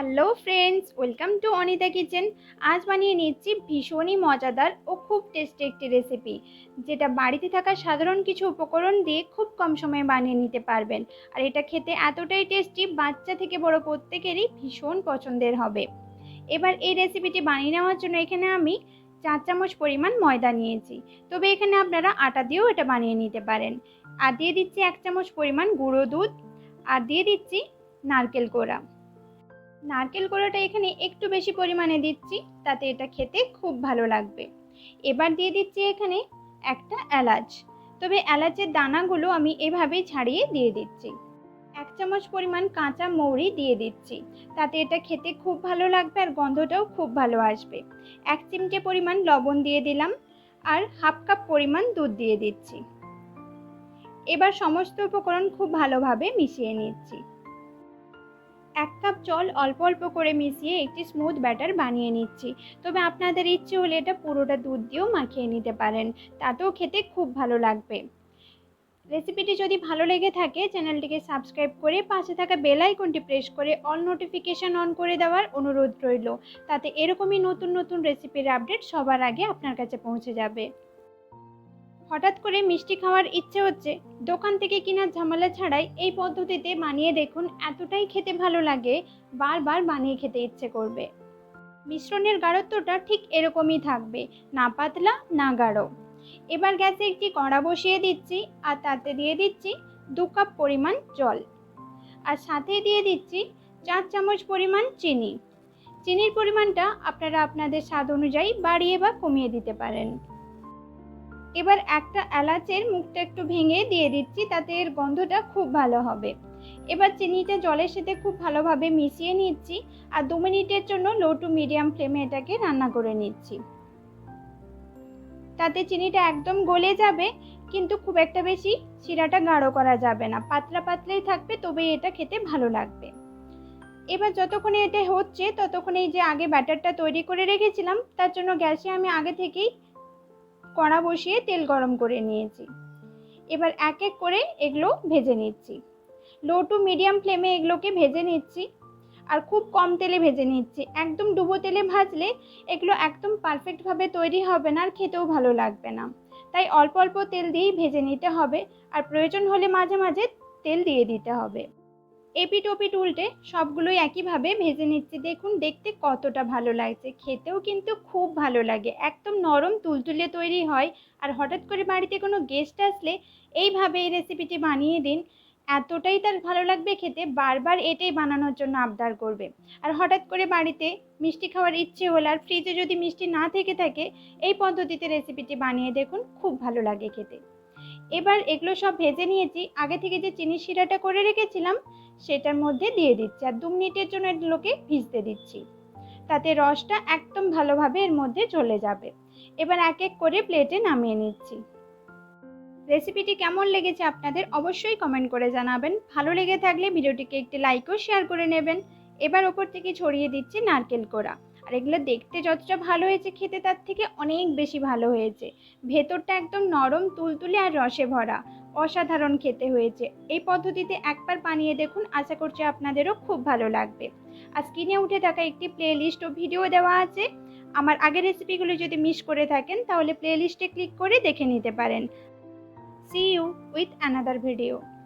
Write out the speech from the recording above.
Hello friends welcome to Anita kitchen আজ বানিয়ে নিচ্ছি ভীষণই মজাদার ও খুব টেস্টি একটি রেসিপি যেটা বাড়িতে থাকা সাধারণ কিছু উপকরণ দিয়ে খুব কম সময়ে বানিয়ে নিতে পারবেন। আর এটা খেতে এতটাই টেস্টি বাচ্চা থেকে বড় প্রত্যেকেরই ভীষণ পছন্দের হবে। এবার এই রেসিপিটি বানিয়ে নেওয়ার জন্য এখানে আমি চার চামচ পরিমাণ ময়দা নিয়েছি। তবে এখানে আপনারা আটা দিয়েও এটা বানিয়ে নিতে পারেন। আর দিয়ে দিচ্ছি এক চামচ পরিমাণ গুঁড়ো দুধ। আর দিয়ে দিচ্ছি নারকেল কোড়া। নারকেল কোড়াটা এখানে একটু বেশি পরিমাণে দিচ্ছি, তাতে এটা খেতে খুব ভালো লাগবে। এবার দিয়ে দিচ্ছি এখানে একটা এলাচ। তবে এলাচের দানাগুলো আমি এভাবেই ছাড়িয়ে দিয়ে দিচ্ছি। এক চামচ পরিমাণ কাঁচা মৌরি দিয়ে দিচ্ছি, তাতে এটা খেতে খুব ভালো লাগবে আর গন্ধটাও খুব ভালো আসবে। এক চিমটে পরিমাণ লবণ দিয়ে দিলাম আর হাফ কাপ পরিমাণ দুধ দিয়ে দিচ্ছি। এবার সমস্ত উপকরণ খুব ভালোভাবে মিশিয়ে নিচ্ছি। এক কাপ জল অল্প অল্প করে মিশিয়ে একটি স্মুথ ব্যাটার বানিয়ে নিচ্ছি। তবে আপনাদের ইচ্ছে হলে এটা পুরোটা দুধ দিয়েও মাখিয়ে নিতে পারেন। তাতেও খেতে খুব ভালো লাগবে। রেসিপিটি যদি ভালো লেগে থাকে, চ্যানেলটিকে সাবস্ক্রাইব করে পাশে থাকা বেল আইকনটি প্রেস করে অল নোটিফিকেশান অন করে দেওয়ার অনুরোধ রইল। তাতে এরকমই নতুন নতুন রেসিপির আপডেট সবার আগে আপনার কাছে পৌঁছে যাবে। হঠাৎ করে মিষ্টি খাওয়ার ইচ্ছে হচ্ছে, দোকান থেকে কেনার ঝামেলা ছাড়াই এই পদ্ধতিতে বানিয়ে দেখুন এতটাই খেতে ভালো লাগে, বারবার বানিয়ে খেতে ইচ্ছে করবে। মিশ্রণের গাঢ়ত্বটা ঠিক এরকমই থাকবে, না পাতলা, না গাঢ়। এবার গ্যাসে একটি কড়া বসিয়ে দিচ্ছি আর তাতে দিয়ে দিচ্ছি দু কাপ পরিমাণ জল। আর সাথে দিয়ে দিচ্ছি চার চামচ পরিমাণ চিনি। চিনির পরিমাণটা আপনারা আপনাদের স্বাদ অনুযায়ী বাড়িয়ে বা কমিয়ে দিতে পারেন। এবার একটা এলাচের মুখটা একটু ভেঙে দিয়ে দিচ্ছি, তাতে এর গন্ধটা খুব ভালো হবে। এবার চিনিটা জলের সাথে খুব ভালোভাবে মিশিয়ে নিচ্ছি আর দু মিনিটের জন্য লো টু মিডিয়াম ফ্লেমে এটাকে রান্না করে নিচ্ছি। তাতে চিনিটা একদম গলে যাবে, কিন্তু খুব একটা বেশি শিরাটা গাঢ় করা যাবে না। পাতলা পাতলাই থাকবে তবেই এটা খেতে ভালো লাগবে। এবার যতক্ষণে এটা হচ্ছে, ততক্ষণে এই যে আগে ব্যাটারটা তৈরি করে রেখেছিলাম, তার জন্য গ্যাসে আমি আগে থেকেই কড়া বসিয়ে তেল গরম করে নিয়েছি। এবার এক এক করে এগুলো ভেজে নিচ্ছি। লো টু মিডিয়াম ফ্লেমে এগুলোকে ভেজে নিচ্ছি আর খুব কম তেলে ভেজে নিচ্ছি। একদম ডুবো তেলে ভাজলে এগুলো একদম পারফেক্টভাবে তৈরি হবে না আর খেতেও ভালো লাগবে না। তাই অল্প অল্প তেল দিয়েই ভেজে নিতে হবে আর প্রয়োজন হলে মাঝে মাঝে তেল দিয়ে দিতে হবে। এপিট ওপিট উল্টে সবগুলোই একইভাবে ভেজে নিচ্ছি। দেখুন, দেখতে কতটা ভালো লাগছে। খেতেও কিন্তু খুব ভালো লাগে। একদম নরম তুলতুলে তৈরি হয়। আর হঠাৎ করে বাড়িতে কোনো গেস্ট আসলে এইভাবে এই রেসিপিটি বানিয়ে দিন, এতটাই তার ভালো লাগবে খেতে। বারবার এটাই বানানোর জন্য আবদার করবে। আর হঠাৎ করে বাড়িতে মিষ্টি খাওয়ার ইচ্ছে হলে আর ফ্রিজে যদি মিষ্টি না থেকে থাকে, এই পদ্ধতিতে রেসিপিটি বানিয়ে দেখুন, খুব ভালো লাগে খেতে। এবার এগুলো সব ভেজে নিয়েছি। আগে থেকে যে চিনি শিরাটা করে রেখেছিলাম সেটার মধ্যে দিয়ে দিচ্ছি। আর দু মিনিটের জন্য এগুলোকে ভিজতে দিচ্ছি। তাতে রসটা একদম ভালোভাবে এর মধ্যে চলে যাবে। এবার এক এক করে প্লেটে নামিয়ে নিচ্ছি। রেসিপিটি কেমন লেগেছে আপনাদের অবশ্যই কমেন্ট করে জানাবেন। ভালো লেগে থাকলে ভিডিওটিকে একটি লাইকও শেয়ার করে নেবেন। এবার ওপর থেকে ছড়িয়ে দিচ্ছি নারকেল কোড়া। আর এগুলো দেখতে যতটা ভালো হয়েছে খেতে, তার থেকে অনেক বেশি ভালো হয়েছে। ভেতরটা একদম নরম, তুলতুলে আর রসে ভরা। অসাধারণ খেতে হয়েছে। এই পদ্ধতিতে একবার বানিয়ে দেখুন, আশা করছি আপনাদেরও খুব ভালো লাগবে। আর স্ক্রিনে উঠে থাকা একটি প্লে লিস্ট ও ভিডিও দেওয়া আছে। আমার আগের রেসিপিগুলো যদি মিস করে থাকেন, তাহলে প্লে লিস্টে ক্লিক করে দেখে নিতে পারেন। See you with another video.